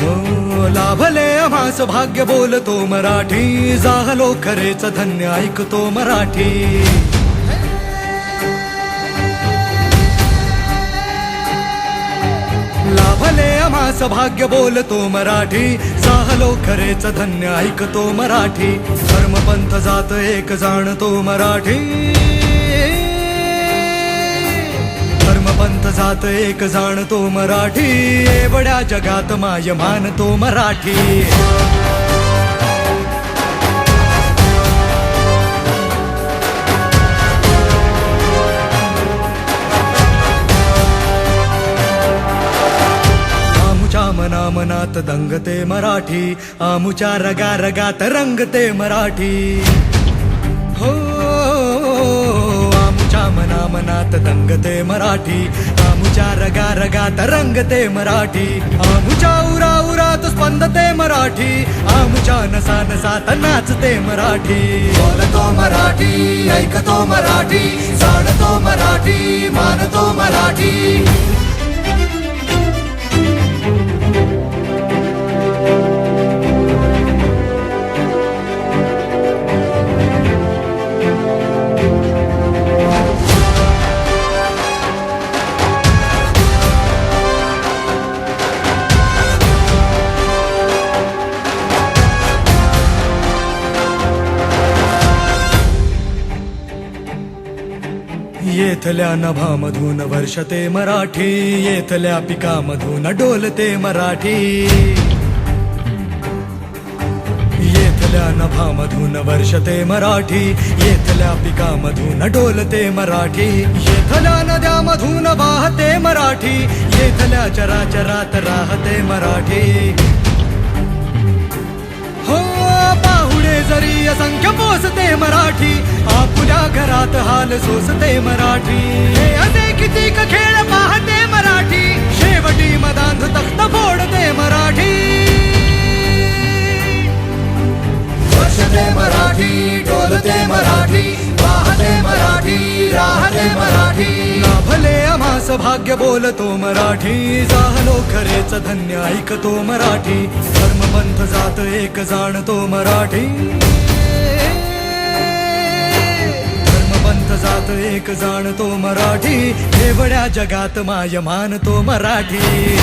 हो, लाभले आम्हास भाग्य बोलतो मराठी. जाहलो खरेच धन्य ऐकतो मराठी. लाभले आम्हास भाग्य बोलतो मराठी. जाहलो खरेच धन्य ऐकतो मराठी. धर्मपंथ जात एक जाणतो मराठी. धर्मपंथ जात एक जाणतो मराठी. एवढ्या जगात माय मानतो मराठी. मना मनात दंगते मराठी. आमुच्या रगा रगात रंगते मराठी. हो. मना मनात दंगते मराठी. आमुच्या रगा रगात रंगते मराठी. आमुच्या उरा उरात स्पंदते मराठी. आमुच्या नसा नसात नाचते मराठी. बोलतो मराठी ऐकतो मराठी जाणतो मराठी मानतो मराठी. येथल्या नभामधून वर्षते मराठी येथल्या पिकामधून डोलते मराठी. येथल्या नभामधून वर्षते मराठी येथल्या पिकामधून डोलते मराठी. येथल्या नद्यामधून वाहते मराठी येथल्या चराचरात राहते मराठी. घरात हाल सोसते मराठी. हे असे किती खेळ पाहते मराठी. शेवटी मदांध तख्त फोडते मराठी. वर्षते मराठी डोलते मराठी पाहते मराठी राहते मराठी. लाभले आम्हास भाग्य बोलतो मराठी. जाहलो खरेच धन्य ऐकतो मराठी. धर्मपंथ जात एक जाणतो मराठी. जात जाणतो मराठी एवढ्या जगात माय मानतो मराठी.